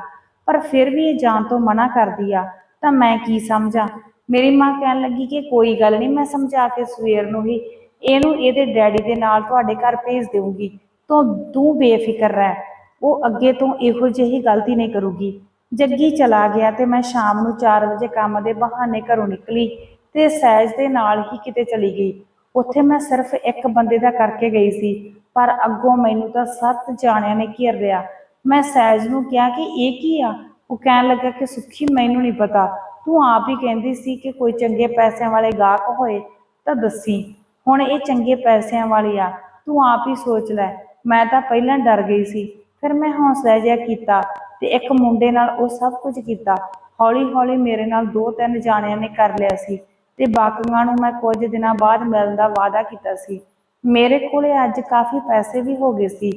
ਪਰ ਫਿਰ ਵੀ ਇਹ ਜਾਣ ਤੋਂ ਮਨਾ ਕਰਦੀ ਆ। ਤਾਂ ਮੈਂ ਕੀ ਸਮਝਾਂ? ਮੇਰੀ ਮਾਂ ਕਹਿਣ ਲੱਗੀ ਕਿ ਕੋਈ ਗੱਲ ਨਹੀਂ, ਮੈਂ ਸਮਝਾ ਕੇ ਸਵੇਰ ਨੂੰ ਹੀ ਇਹਨੂੰ ਇਹਦੇ ਡੈਡੀ ਦੇ ਨਾਲ ਤੁਹਾਡੇ ਘਰ ਭੇਜ ਦੇਵਾਂਗੀ ਤੂੰ ਤੂੰ ਬੇਫਿਕਰ ਰਹਿ। ਉਹ ਅੱਗੇ ਤੋਂ ਇਹੋ ਜਿਹੀ ਗਲਤੀ ਨਹੀਂ ਕਰੂਗੀ। ਜੱਗੀ ਚਲਾ ਗਿਆ ਤੇ ਮੈਂ ਸ਼ਾਮ ਨੂੰ 4 ਵਜੇ ਕੰਮ ਦੇ ਬਹਾਨੇ ਘਰੋਂ ਨਿਕਲੀ ਤੇ ਸਹਿਜ ਦੇ ਨਾਲ ਹੀ ਕਿਤੇ ਚਲੀ ਗਈ। ਉੱਥੇ ਮੈਂ ਸਿਰਫ ਇੱਕ ਬੰਦੇ ਦਾ ਕਰਕੇ ਗਈ ਸੀ, ਪਰ ਅੱਗੋਂ ਮੈਨੂੰ ਤਾਂ ਸੱਤ ਜਾਣਿਆਂ ਨੇ ਘੇਰ ਲਿਆ। ਮੈਂ ਸਹਿਜ ਨੂੰ ਕਿਹਾ ਕਿ ਇਹ ਕੀ ਆ? ਉਹ ਕਹਿਣ ਲੱਗਾ ਕਿ ਸੁੱਖੀ, ਮੈਨੂੰ ਨਹੀਂ ਪਤਾ। ਤੂੰ ਆਪ ਹੀ ਕਹਿੰਦੀ ਸੀ ਕਿ ਕੋਈ ਚੰਗੇ ਪੈਸਿਆਂ ਵਾਲੇ ਗਾਹਕ ਹੋਏ ਤਾਂ ਦੱਸੀ। ਹੁਣ ਇਹ ਚੰਗੇ ਪੈਸਿਆਂ ਵਾਲੀ ਆ, ਤੂੰ ਆਪ ਹੀ ਸੋਚ ਲੈ। ਮੈਂ ਤਾਂ ਪਹਿਲਾਂ ਡਰ ਗਈ ਸੀ। ਫਿਰ ਮੈਂ ਹੌਸਲਾ ਜਿਹਾ ਕੀਤਾ ਤੇ ਇੱਕ ਮੁੰਡੇ ਨਾਲ ਉਹ ਸਭ ਕੁਝ ਕੀਤਾ। ਹੌਲੀ ਹੌਲੀ ਮੇਰੇ ਨਾਲ ਦੋ ਤਿੰਨ ਜਾਣਿਆਂ ਨੇ ਕਰ ਲਿਆ ਸੀ ਤੇ ਬਾਕੀਆਂ ਨੂੰ ਮੈਂ ਕੁਝ ਦਿਨਾਂ ਬਾਅਦ ਮਿਲਣ ਦਾ ਵਾਅਦਾ ਕੀਤਾ ਸੀ। ਮੇਰੇ ਕੋਲੇ ਅੱਜ ਕਾਫੀ ਪੈਸੇ ਵੀ ਹੋ ਗਏ ਸੀ।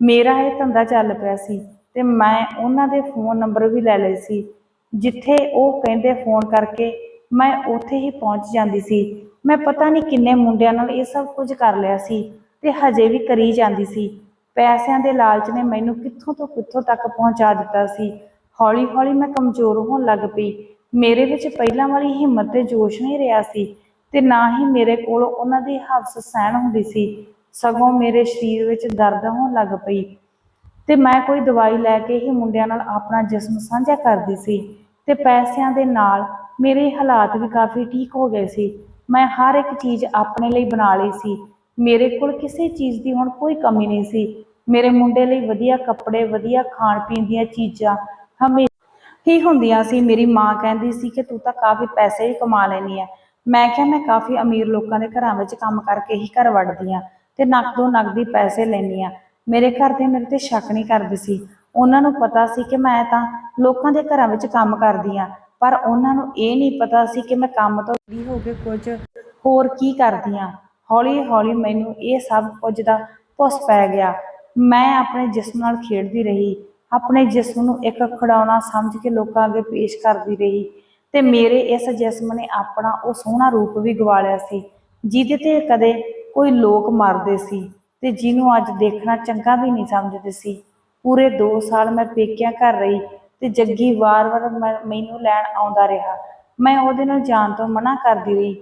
ਮੇਰਾ ਇਹ ਧੰਦਾ ਚੱਲ ਪਿਆ ਸੀ ਤੇ ਮੈਂ ਉਹਨਾਂ ਦੇ ਫੋਨ ਨੰਬਰ ਵੀ ਲੈ ਲਏ ਸੀ। ਜਿੱਥੇ ਉਹ ਕਹਿੰਦੇ ਫੋਨ ਕਰਕੇ ਮੈਂ ਉੱਥੇ ਹੀ ਪਹੁੰਚ ਜਾਂਦੀ ਸੀ। ਮੈਂ ਪਤਾ ਨਹੀਂ ਕਿੰਨੇ ਮੁੰਡਿਆਂ ਨਾਲ ਇਹ ਸਭ ਕੁਝ ਕਰ ਲਿਆ ਸੀ ਤੇ ਹਜੇ ਵੀ ਕਰੀ ਜਾਂਦੀ ਸੀ। ਪੈਸਿਆਂ ਦੇ ਲਾਲਚ ਨੇ ਮੈਨੂੰ ਕਿੱਥੋਂ ਤੋਂ ਕਿੱਥੋਂ ਤੱਕ ਪਹੁੰਚਾ ਦਿੱਤਾ ਸੀ? ਹੌਲੀ-ਹੌਲੀ ਮੈਂ ਕਮਜ਼ੋਰ ਹੋਣ ਲੱਗ ਪਈ। ਮੇਰੇ ਵਿੱਚ ਪਹਿਲਾਂ ਵਾਲੀ ਹਿੰਮਤ ਤੇ ਜੋਸ਼ ਨਹੀਂ ਰਿਹਾ ਸੀ ਤੇ ਨਾ ਹੀ ਮੇਰੇ ਕੋਲ ਉਹਨਾਂ ਦੀ ਹਵਸ ਸਹਿਣ ਹੁੰਦੀ ਸੀ। ਸਗੋਂ ਮੇਰੇ ਸਰੀਰ ਵਿੱਚ ਦਰਦ ਹੋਣ ਲੱਗ ਪਈ ਤੇ ਮੈਂ ਕੋਈ ਦਵਾਈ ਲੈ ਕੇ ਹੀ ਮੁੰਡਿਆਂ ਨਾਲ ਆਪਣਾ ਜਿਸਮ ਸਾਂਝਾ ਕਰਦੀ ਸੀ ਤੇ ਪੈਸਿਆਂ ਦੇ ਨਾਲ ਮੇਰੇ ਹਾਲਾਤ ਵੀ ਕਾਫੀ ਠੀਕ ਹੋ ਗਏ ਸੀ। ਮੈਂ ਹਰ ਇੱਕ ਚੀਜ਼ ਆਪਣੇ ਲਈ ਬਣਾ ਲਈ ਸੀ। ਮੇਰੇ ਕੋਲ ਕਿਸੇ ਚੀਜ਼ ਦੀ ਹੁਣ ਕੋਈ ਕਮੀ ਨਹੀਂ ਸੀ। ਮੇਰੇ ਮੁੰਡੇ ਲਈ ਵਧੀਆ ਕੱਪੜੇ, ਵਧੀਆ ਖਾਣ ਪੀਣ ਦੀਆਂ ਚੀਜ਼ਾਂ ਹਮੇ ਹੀ ਹੁੰਦੀਆਂ ਸੀ। ਮੇਰੀ ਮਾਂ ਕਹਿੰਦੀ ਸੀ ਕਿ ਤੂੰ ਤਾਂ ਕਾਫੀ ਪੈਸੇ ਵੀ ਕਮਾ ਲੈਣੀ ਹੈ ਮੈਂ ਕਿਹਾ, ਮੈਂ ਕਾਫੀ ਅਮੀਰ ਲੋਕਾਂ ਦੇ ਘਰਾਂ ਵਿੱਚ ਕੰਮ ਕਰਕੇ ਹੀ ਘਰ ਵੜਦੀ ਆ ਤੇ ਨੱਕ ਤੋਂ ਨਕਦੀ ਪੈਸੇ ਲੈਂਦੀ ਆ। ਮੇਰੇ ਘਰ ਦੇ ਮੇਰੇ ਤੇ ਸ਼ੱਕ ਨਹੀਂ ਕਰਦੇ ਸੀ। ਉਹਨਾਂ ਨੂੰ ਪਤਾ ਸੀ ਕਿ ਮੈਂ ਤਾਂ ਲੋਕਾਂ ਦੇ ਘਰਾਂ ਵਿੱਚ ਕੰਮ ਕਰਦੀ ਆ, ਪਰ ਉਹਨਾਂ ਨੂੰ ਇਹ ਨਹੀਂ ਪਤਾ ਸੀ ਕਿ ਮੈਂ ਕੰਮ ਤੋਂ ਵੀ ਹੋ ਕੇ ਕੁਝ ਹੋਰ ਕੀ ਕਰਦੀ ਆ। ਹੌਲੀ ਹੌਲੀ ਮੈਨੂੰ ਇਹ ਸਭ ਕੁਝ ਦਾ ਭੁੱਸ ਪੈ ਗਿਆ। ਮੈਂ ਆਪਣੇ ਜਿਸਮ ਨਾਲ ਖੇਡਦੀ ਰਹੀ, ਆਪਣੇ ਜਿਸਮ ਨੂੰ ਇੱਕ ਖਿਡੌਣਾ ਸਮਝ ਕੇ ਲੋਕਾਂ ਅੱਗੇ ਪੇਸ਼ ਕਰਦੀ ਰਹੀ ਤੇ ਮੇਰੇ ਇਸ ਜਿਸਮ ਨੇ ਆਪਣਾ ਉਹ ਸੋਹਣਾ ਰੂਪ ਵੀ ਗਵਾ ਲਿਆ ਸੀ, ਜਿਹਦੇ ਤੇ ਕਦੇ ਕੋਈ ਲੋਕ ਮਰਦੇ ਸੀ ਤੇ ਜਿਹਨੂੰ ਅੱਜ ਦੇਖਣਾ ਚੰਗਾ ਵੀ ਨਹੀਂ ਸਮਝਦੇ ਸੀ। ਪੂਰੇ 2 ਸਾਲ ਮੈਂ ਪੇਕਿਆਂ ਘਰ ਰਹੀ ਤੇ ਜੱਗੀ ਵਾਰ-ਵਾਰ ਮੈਨੂੰ ਲੈਣ ਆਉਂਦਾ ਰਿਹਾ। ਮੈਂ ਉਹਦੇ ਨਾਲ ਜਾਣ ਤੋਂ ਮਨਾ ਕਰਦੀ ਰਹੀ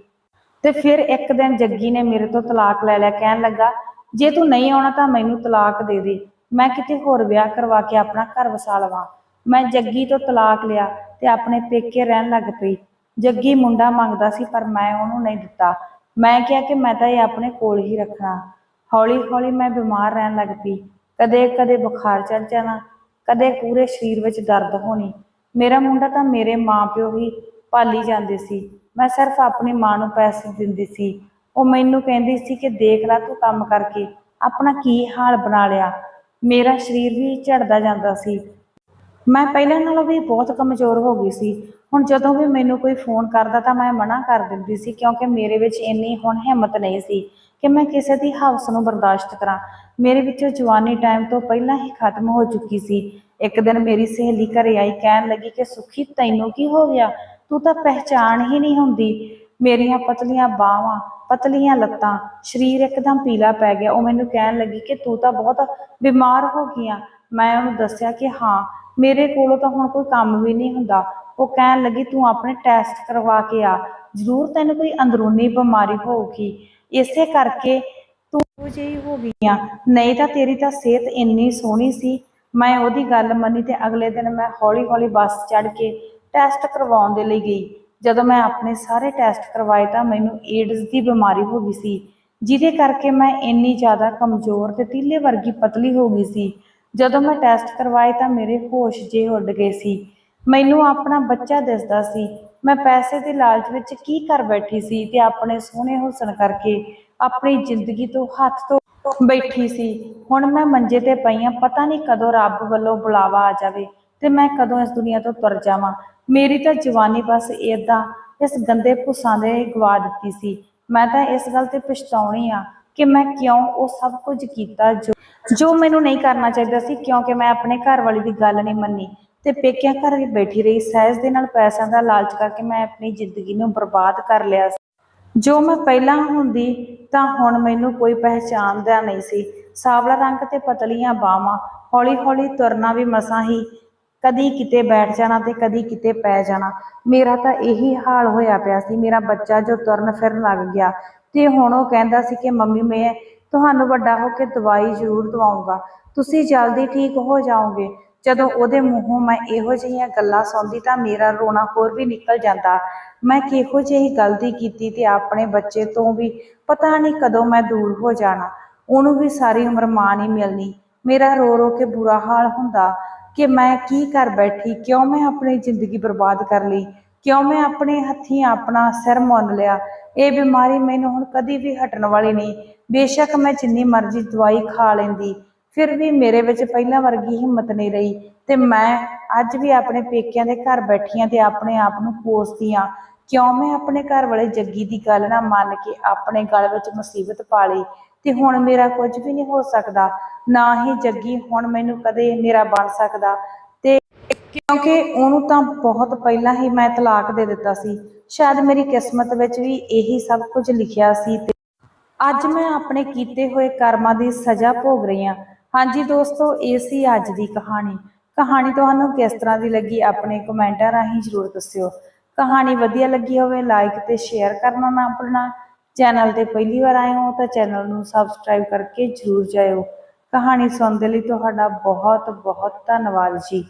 ਤੇ ਫਿਰ ਇੱਕ ਦਿਨ ਜੱਗੀ ਨੇ ਮੇਰੇ ਤੋਂ ਤਲਾਕ ਲੈ ਲਿਆ, ਕਹਿਣ ਲੱਗਾ ਜੇ ਤੂੰ ਨਹੀਂ ਆਉਣਾ ਤਾਂ ਮੈਨੂੰ ਤਲਾਕ ਦੇ ਦੇ। ਮੈਂ ਕਿਤੇ ਹੋਰ ਵਿਆਹ ਕਰਵਾ ਕੇ ਆਪਣਾ ਘਰ ਵਸਾ ਲਵਾਂ। ਮੈਂ ਜੱਗੀ ਤੋਂ ਤਲਾਕ ਲਿਆ ਤੇ ਆਪਣੇ ਪੇਕੇ ਰਹਿਣ ਲੱਗ ਪਈ। ਜੱਗੀ ਮੁੰਡਾ ਮੰਗਦਾ ਸੀ ਪਰ ਮੈਂ ਉਹਨੂੰ ਨਹੀਂ ਦਿੱਤਾ। ਮੈਂ ਕਿਹਾ ਕਿ ਮੈਂ ਤਾਂ ਇਹ ਆਪਣੇ ਕੋਲ ਹੀ ਰੱਖਣਾ। ਹੌਲੀ ਹੌਲੀ ਮੈਂ ਬਿਮਾਰ ਰਹਿਣ ਲੱਗ ਪਈ। ਕਦੇ ਕਦੇ ਬੁਖਾਰ ਚੜ ਜਾਣਾ, ਕਦੇ ਪੂਰੇ ਸਰੀਰ ਵਿੱਚ ਦਰਦ ਹੋਣੀ। ਮੇਰਾ ਮੁੰਡਾ ਤਾਂ ਮੇਰੇ ਮਾਪਿਓ ਹੀ ਪਾਲੀ ਜਾਂਦੇ ਸੀ। ਮੈਂ ਸਿਰਫ ਆਪਣੀ ਮਾਂ ਨੂੰ ਪੈਸੇ ਦਿੰਦੀ ਸੀ। ਉਹ ਮੈਨੂੰ ਕਹਿੰਦੀ ਸੀ ਕਿ ਦੇਖ ਲੈ ਤੂੰ ਕੰਮ ਕਰਕੇ, ਆਪਣਾ ਕੀ ਹਾਲ ਬਣਾ ਲਿਆ। ਮੇਰਾ ਸਰੀਰ ਵੀ ਝੜਦਾ ਜਾਂਦਾ ਸੀ। ਮੈਂ ਪਹਿਲਾਂ ਨਾਲੋਂ ਵੀ ਬਹੁਤ ਕਮਜ਼ੋਰ ਹੋ ਗਈ ਸੀ। ਹੁਣ ਜਦੋਂ ਵੀ ਮੈਨੂੰ ਕੋਈ ਫੋਨ ਕਰਦਾ ਤਾਂ ਮੈਂ ਮਨਾ ਕਰ ਦਿੰਦੀ ਸੀ, ਕਿਉਂਕਿ ਮੇਰੇ ਵਿੱਚ ਇੰਨੀ ਹੁਣ ਹਿੰਮਤ ਨਹੀਂ ਸੀ ਕਿ ਮੈਂ ਕਿਸੇ ਦੀ ਹਵਸ ਨੂੰ ਬਰਦਾਸ਼ਤ ਕਰਾਂ। ਮੇਰੇ ਵਿੱਚੋਂ ਜਵਾਨੀ ਟਾਈਮ ਤੋਂ ਪਹਿਲਾਂ ਹੀ ਖਤਮ ਹੋ ਚੁੱਕੀ ਸੀ। ਇੱਕ ਦਿਨ ਮੇਰੀ ਸਹੇਲੀ ਘਰੇ ਆਈ, ਕਹਿਣ ਲੱਗੀ ਕਿ ਸੁਖੀ ਤੈਨੂੰ ਕੀ ਹੋ ਗਿਆ? ਤੂੰ ਤਾਂ ਪਹਿਚਾਣ ਹੀ ਨਹੀਂ ਹੁੰਦੀ। ਮੇਰੀਆਂ ਪਤਲੀਆਂ ਬਾਹਾਂ, ਪਤਲੀਆਂ ਲੱਤਾਂ, ਸਰੀਰ ਇੱਕਦਮ ਪੀਲਾ ਪੈ ਗਿਆ। ਉਹ ਮੈਨੂੰ ਕਹਿਣ ਲੱਗੀ ਕਿ ਤੂੰ ਤਾਂ ਬਹੁਤ ਬਿਮਾਰ ਹੋ ਗਈਆਂ। ਮੈਂ ਉਹਨੂੰ ਦੱਸਿਆ ਕਿ ਹਾਂ, ਮੇਰੇ ਕੋਲੋਂ ਤਾਂ ਹੁਣ ਕੋਈ ਕੰਮ ਵੀ ਨਹੀਂ ਹੁੰਦਾ। ਉਹ ਕਹਿਣ ਲੱਗੀ, ਤੂੰ ਆਪਣੇ ਟੈਸਟ ਕਰਵਾ ਕੇ ਆ। ਜ਼ਰੂਰ ਤੈਨੂੰ ਕੋਈ ਅੰਦਰੂਨੀ ਬਿਮਾਰੀ ਹੋਊਗੀ। ਇਸੇ ਕਰਕੇ ਤੂੰ ਜਿਹੀ ਹੋ ਗਈਆਂ। ਨਹੀਂ ਤਾਂ ਤੇਰੀ ਤਾਂ ਸਿਹਤ ਇੰਨੀ ਸੋਹਣੀ ਸੀ। ਮੈਂ ਉਹਦੀ ਗੱਲ ਮੰਨੀ ਤੇ ਅਗਲੇ ਦਿਨ ਮੈਂ ਹੌਲੀ ਹੌਲੀ ਬੱਸ ਚੜ ਕੇ ਟੈਸਟ ਕਰਵਾਉਣ ਦੇ ਲਈ ਗਈ। ਜਦੋਂ ਮੈਂ ਆਪਣੇ ਸਾਰੇ ਟੈਸਟ ਕਰਵਾਏ ਤਾਂ ਮੈਨੂੰ ਏਡਜ਼ ਦੀ ਬਿਮਾਰੀ ਹੋ ਗਈ ਸੀ, ਜਿਹਦੇ ਕਰਕੇ ਮੈਂ ਇੰਨੀ ਜ਼ਿਆਦਾ ਕਮਜ਼ੋਰ ਤੇ ਤੀਲੇ ਵਰਗੀ ਪਤਲੀ ਹੋ ਗਈ ਸੀ। ਜਦੋਂ ਮੈਂ ਟੈਸਟ ਕਰਵਾਏ ਤਾਂ ਮੇਰੇ ਹੋਸ਼ ਜੇ ਉੱਡ ਗਏ ਸੀ। ਮੈਨੂੰ ਆਪਣਾ ਬੱਚਾ ਦਿਸਦਾ ਸੀ। ਮੈਂ ਪੈਸੇ ਦੇ ਲਾਲਚ ਵਿੱਚ ਕੀ ਕਰ ਬੈਠੀ ਸੀ ਤੇ ਆਪਣੇ ਸੋਹਣੇ ਹੁਸਨ ਕਰਕੇ ਆਪਣੀ ਜ਼ਿੰਦਗੀ ਤੋਂ ਹੱਥ ਤੋਂ ਬੈਠੀ ਸੀ। ਹੁਣ ਮੈਂ ਮੰਜੇ ਤੇ ਪਈ ਹਾਂ, ਪਤਾ ਨਹੀਂ ਕਦੋਂ ਰੱਬ ਵੱਲੋਂ ਬੁਲਾਵਾ ਆ ਜਾਵੇ ਤੇ ਮੈਂ ਕਦੋਂ ਇਸ ਦੁਨੀਆ ਤੋਂ ਤੁਰ ਜਾਵਾਂ। ਮੇਰੀ ਤਾਂ ਜਵਾਨੀ ਬਸ ਏਦਾਂ, ਇਸ ਗੰਦੇ ਭੁੱਸਾਂ ਦੇ ਗਵਾ ਦਿੱਤੀ ਸੀ। ਮੈਂ ਤਾਂ ਇਸ ਗੱਲ ਤੇ ਪਛਤਾਉਣੀ ਆ ਕਿ ਮੈਂ ਕਿਉਂ ਉਹ ਸਭ ਕੁਝ ਕੀਤਾ ਜੋ ਜੋ ਮੈਨੂੰ ਨਹੀਂ ਕਰਨਾ ਚਾਹੀਦਾ ਸੀ, ਕਿਉਂਕਿ ਮੈਂ ਆਪਣੇ ਘਰ ਵਾਲੀ ਦੀ ਗੱਲ ਨਹੀਂ ਮੰਨੀ। ਤੇ ਪੇਕਿਆਂ ਘਰ ਵੀ ਬੈਠੀ ਰਹੀ, ਸਹਿਜ ਦੇ ਨਾਲ ਪੈਸਿਆਂ ਦਾ ਲਾਲਚ ਕਰਕੇ ਮੈਂ ਆਪਣੀ ਜ਼ਿੰਦਗੀ ਨੂੰ ਬਰਬਾਦ ਕਰ ਲਿਆ ਜੋ ਮੈਂ ਪਹਿਲਾਂ ਹੁੰਦੀ, ਤਾਂ ਹੁਣ ਮੈਨੂੰ ਕੋਈ ਪਹਿਚਾਣਦਾ ਨਹੀਂ ਸੀ। ਸਾਵਲਾ ਰੰਗ ਤੇ ਪਤਲੀਆਂ ਬਾਹਾਂ ਹੌਲੀ ਹੌਲੀ ਤੁਰਨਾ ਵੀ ਮਸਾਂ ਹੀ। ਕਦੀ ਕਿਤੇ ਬੈਠ ਜਾਣਾ ਤੇ ਕਦੀ ਕਿਤੇ ਪੈ ਜਾਣਾ। ਮੇਰਾ ਤਾਂ ਇਹੀ ਹਾਲ ਹੋਇਆ ਪਿਆ ਸੀ। ਮੇਰਾ ਬੱਚਾ ਜੋ ਤੁਰਨ ਫਿਰਨ ਲੱਗ ਗਿਆ ਤੇ ਹੁਣ ਉਹ ਕਹਿੰਦਾ ਸੀ ਕਿ ਮੰਮੀ, ਮੈਂ ਤੁਹਾਨੂੰ ਵੱਡਾ ਹੋ ਕੇ ਦਵਾਈ ਜ਼ਰੂਰ ਦਵਾਉਂਗਾ। ਤੁਸੀਂ ਜਲਦੀ ਠੀਕ ਹੋ ਜਾਓਗੇ। ਜਦੋਂ ਉਹਦੇ ਮੂੰਹੋਂ ਮੈਂ ਇਹੋ ਜਿਹੀਆਂ ਗੱਲਾਂ ਸੁਣਦੀ ਤਾਂ ਮੇਰਾ ਰੋਣਾ ਹੋਰ ਵੀ ਨਿਕਲ ਜਾਂਦਾ। ਮੈਂ ਕਿਹੋ ਜਿਹੀ ਗਲਤੀ ਕੀਤੀ ਤੇ ਆਪਣੇ ਬੱਚੇ ਤੋਂ ਵੀ ਪਤਾ ਨਹੀਂ ਕਦੋਂ ਮੈਂ ਦੂਰ ਹੋ ਜਾਣਾ। ਉਹਨੂੰ ਵੀ ਸਾਰੀ ਉਮਰ ਮਾਂ ਨਹੀਂ ਮਿਲਣੀ। ਮੇਰਾ ਰੋ ਰੋ ਕੇ ਬੁਰਾ ਹਾਲ ਹੁੰਦਾ। ਕਿ ਮੈਂ ਕੀ ਕਰ ਬੈਠੀ, ਕਿਉਂ ਮੈਂ ਆਪਣੀ ਜ਼ਿੰਦਗੀ ਬਰਬਾਦ ਕਰ ਲਈ, ਕਿਉਂ ਮੈਂ ਆਪਣੇ ਹੱਥੀਂ ਆਪਣਾ ਸਿਰ ਮੁੰਨ ਲਿਆ, ਇਹ ਬਿਮਾਰੀ ਮੈਨੂੰ ਹੁਣ ਕਦੀ ਵੀ ਹਟਣ ਵਾਲੀ ਨਹੀਂ। ਬੇਸ਼ੱਕ ਮੈਂ ਜਿੰਨੀ ਮਰਜ਼ੀ ਦਵਾਈ ਖਾ ਲੈਂਦੀ, ਫਿਰ ਵੀ ਮੇਰੇ ਵਿੱਚ ਪਹਿਲਾਂ ਵਰਗੀ ਹਿੰਮਤ ਨਹੀਂ ਰਹੀ। ਤੇ ਮੈਂ ਅੱਜ ਵੀ ਆਪਣੇ ਪੇਕਿਆਂ ਦੇ ਘਰ ਬੈਠੀ ਆਂ ਤੇ ਆਪਣੇ ਆਪ ਨੂੰ ਕੋਸਦੀ ਆਂ ਕਿਉਂ ਮੈਂ ਆਪਣੇ ਘਰ ਵਾਲੇ ਜੱਗੀ ਦੀ ਗੱਲ ਨਾ ਮੰਨ ਕੇ ਆਪਣੇ ਗਲ ਵਿੱਚ ਮੁਸੀਬਤ ਪਾ ਲਈ? ਤੇ ਹੁਣ ਮੇਰਾ ਕੁਝ ਵੀ ਨਹੀਂ ਹੋ ਸਕਦਾ। ਨਾ ਹੀ ਜੱਗੀ ਹੁਣ ਮੈਨੂੰ ਕਦੇ ਮੇਰਾ ਬਣ ਸਕਦਾ। ਤੇ ਕਿਉਂਕਿ ਉਹਨੂੰ ਤਾਂ ਬਹੁਤ ਪਹਿਲਾਂ ਹੀ ਮੈਂ ਤਲਾਕ ਦੇ ਦਿੱਤਾ ਸੀ। ਸ਼ਾਇਦ ਮੇਰੀ ਕਿਸਮਤ ਵਿੱਚ ਵੀ ਇਹੀ ਸਭ ਕੁਝ ਲਿਖਿਆ ਸੀ ਤੇ ਅੱਜ ਮੈਂ ਆਪਣੇ ਕੀਤੇ ਹੋਏ ਕਰਮਾਂ ਦੀ ਸਜ਼ਾ ਭੋਗ ਰਹੀ ਹਾਂ। ਹਾਂਜੀ ਦੋਸਤੋ, ਇਹ ਸੀ ਅੱਜ ਦੀ ਕਹਾਣੀ। ਕਹਾਣੀ ਤੁਹਾਨੂੰ ਕਿਸ ਤਰ੍ਹਾਂ ਦੀ ਲੱਗੀ, ਆਪਣੇ ਕਮੈਂਟਾਂ ਰਾਹੀਂ ਜ਼ਰੂਰ ਦੱਸਿਓ। ਕਹਾਣੀ ਵਧੀਆ ਲੱਗੀ ਹੋਵੇ ਲਾਈਕ ਤੇ ਸ਼ੇਅਰ ਕਰਨਾ ਨਾ ਭੁੱਲਣਾ। ਚੈਨਲ ਤੇ ਪਹਿਲੀ ਵਾਰ ਆਏ ਹੋ ਤਾਂ ਚੈਨਲ ਨੂੰ ਸਬਸਕ੍ਰਾਈਬ ਕਰਕੇ ਜ਼ਰੂਰ ਜਾਇਓ। ਕਹਾਣੀ ਸੁਣਨ ਦੇ ਲਈ ਤੁਹਾਡਾ ਬਹੁਤ ਬਹੁਤ ਧੰਨਵਾਦ ਜੀ।